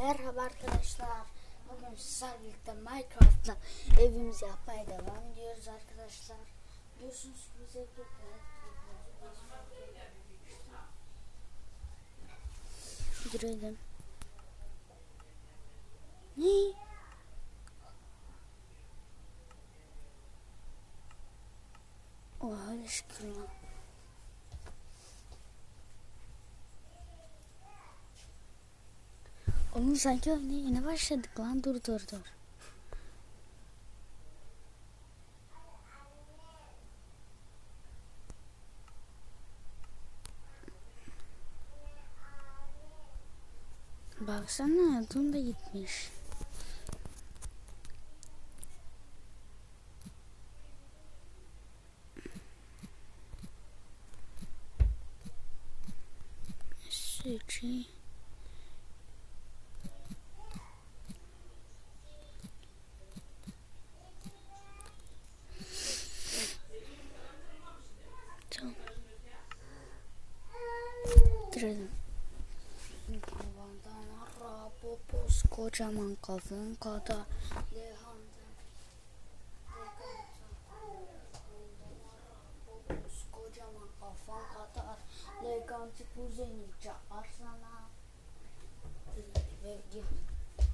Merhaba arkadaşlar. Bugün sizlerle birlikte Minecraft'ta evimizi yapmaya devam ediyoruz arkadaşlar. Biliyorsunuz ki bize bir Girelim. Ne? Oha aşkına. Oğlum sanki oyuna yeni başladık lan dur dur dur. Baksana adım da gitmiş. Suci. Tamam. Girelim. Kavandan araba boz kocaman kafan kadar kocaman kafan kadar leganti kuzeni çağır sana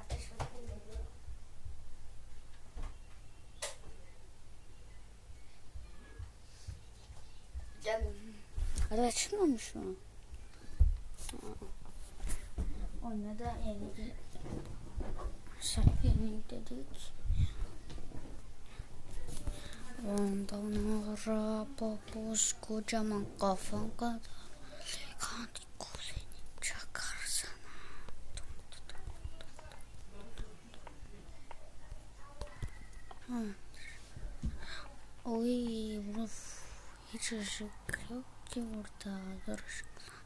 Ateş bakayım. Geldim. Hadi açılmamış mı? Ona da yeni соперник дедик одан ары попозку жаман кафанга ой эч иши жок деп ордодорушкан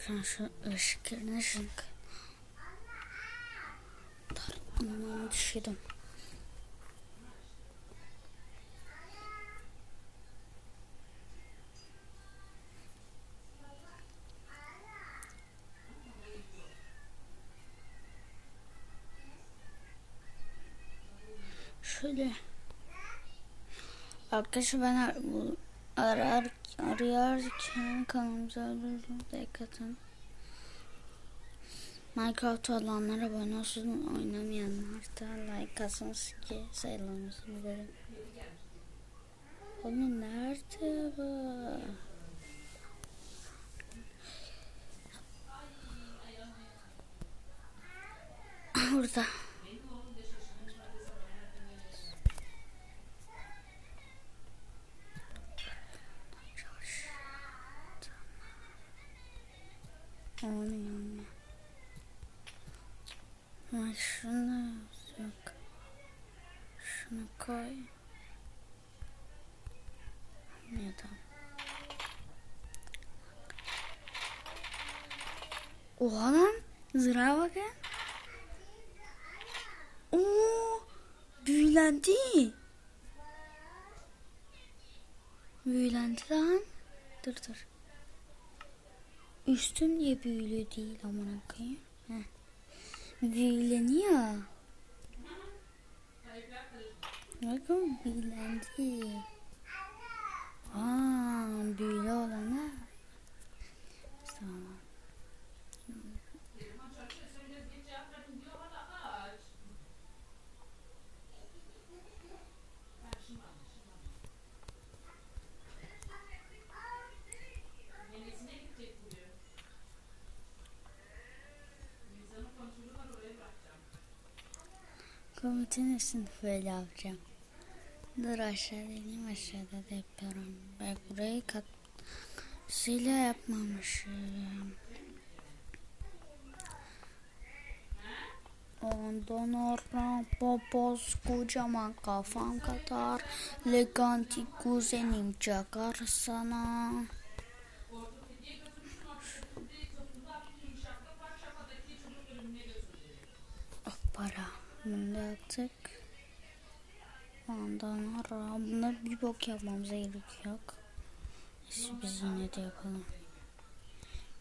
Bakın şu ışık yerine ışık. Aman düşürdüm. Şöyle. Arkadaşlar ben bu arar ararken kanalımıza öldürdüm. Dikkatin. Minecraft olanlara abone olsun. Oynamayanlar da like atsın ki sayılarımızı bilelim. Oğlum nerede bu? Burada. Oynayalım. Ben şunu yok. Şunu koy. Neden? Oha lan. Zıra bakın. Oo, büyülendi. Büyülendi lan. Dur dur. Üstüm niye büyülü değil amına koyayım? Büyüleniyor. Bakın büyülendi. Aa, büyülü olana. Tamam. Komutun üstünde böyle yapacağım. Dur aşağıda ineyim aşağıda da yapıyorum. Bak burayı kat sıyla yapmamışım. Ondan araba boz kocaman kafan kadar leganti kuzenim çakar sana. para. Bunu da yaptık. Ondan ara bunda bir bok yapmamıza gerek yok. Neyse biz yine de yapalım.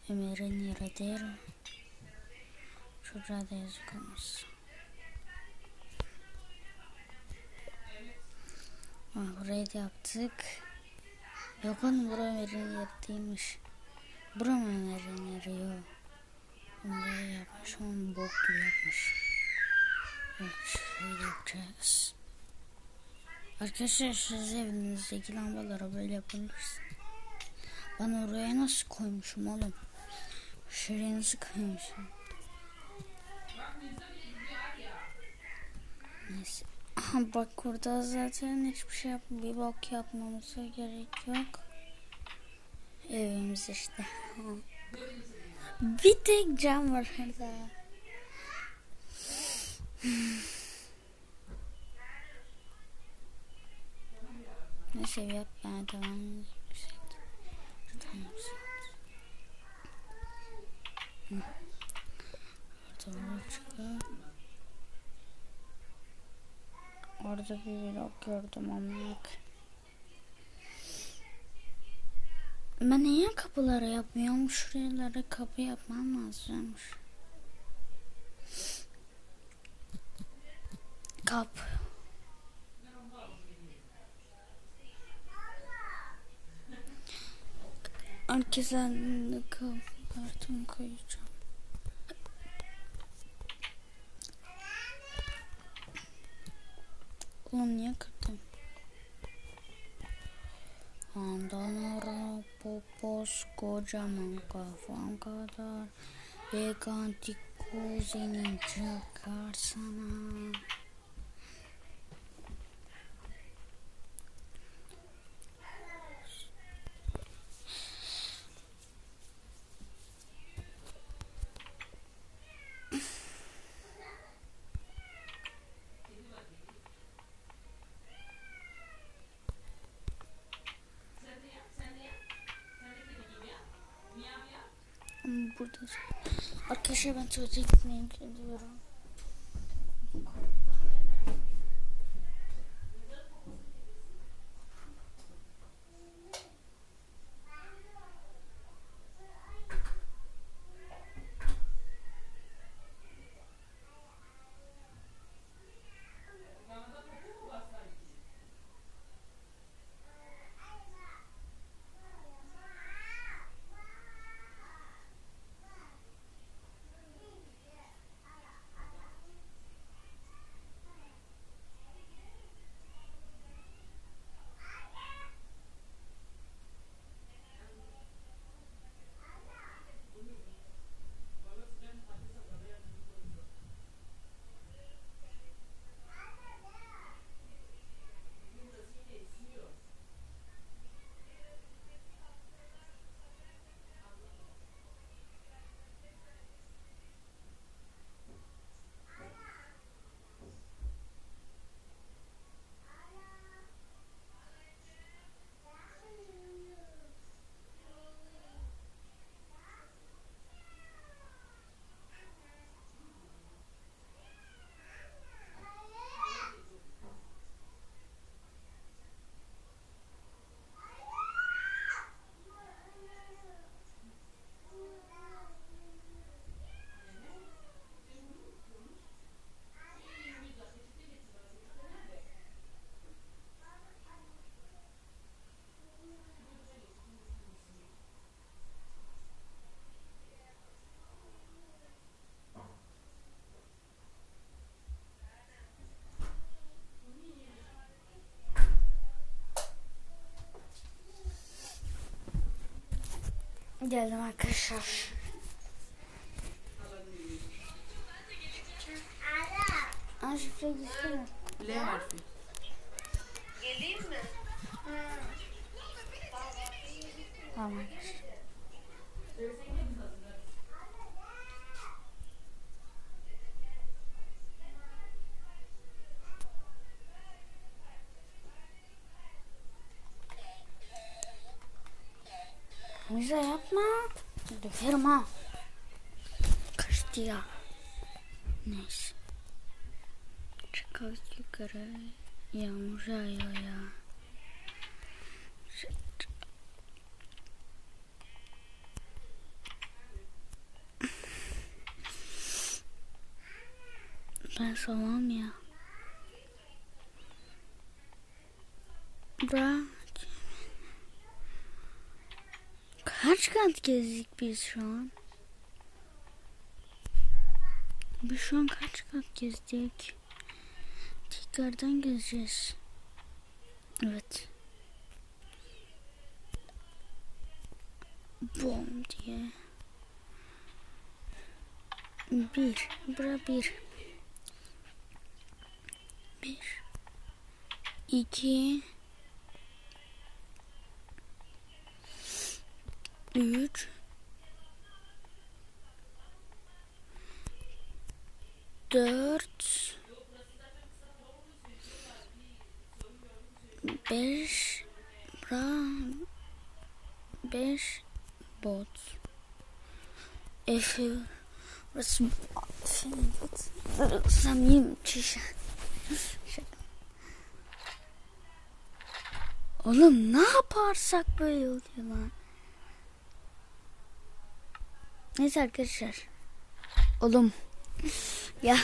Ömer'in yeridir. Çocuğa da yazık olmaz. Ha, burayı da yaptık. Yok oğlum bura Ömer'in yeri değilmiş. Bura mı Ömer'in yeri yok. Burayı yapmış ama bok gibi yapmış. Yapacağız. Arkadaşlar siz evinizdeki lambalara böyle yapabilirsiniz. Ben oraya nasıl koymuşum oğlum? Şuraya nasıl koymuşum? Neyse. Bak burada zaten hiçbir şey yap bir bak yapmamıza gerek yok. Evimiz işte. bir tek cam var burada. Neyse yap ben tamam. Tamam. Bir çıkıyor. Orada bir vlog gördüm ama. Ben niye kapıları yapmıyorum? Şuralara kapı yapmam lazımmış. Kap. Herkese kartın koyacağım. Oğlum niye kırdın? Ondan ara popos kocaman kafam kadar Gigantik kuzenin çıkar sana Ama burada Arkadaşlar ben tuvalete gitmeye gidiyorum. Geldim arkadaşlar. Aa şifre gitsene. L harfi. Geleyim mi? Tamam Hamza yapma. Dökerim ha. Kaçtı ya. Neyse. Çıkar yukarı. Yağmur yağıyor ya. Ben salam ya. Bra. Kaç kat gezdik biz şu an? Biz şu an kaç kat gezdik? Tekrardan gezeceğiz. Evet. Bom diye. Bir. Bura bir. Bir. İki. Üç. Dört. Beş. Bra. Beş. Bot. Efe. Burası. Samim çişe. Oğlum ne yaparsak böyle oluyor lan. Neyse arkadaşlar. Oğlum. Ya.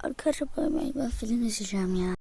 Arkadaşlar ben film izleyeceğim ya.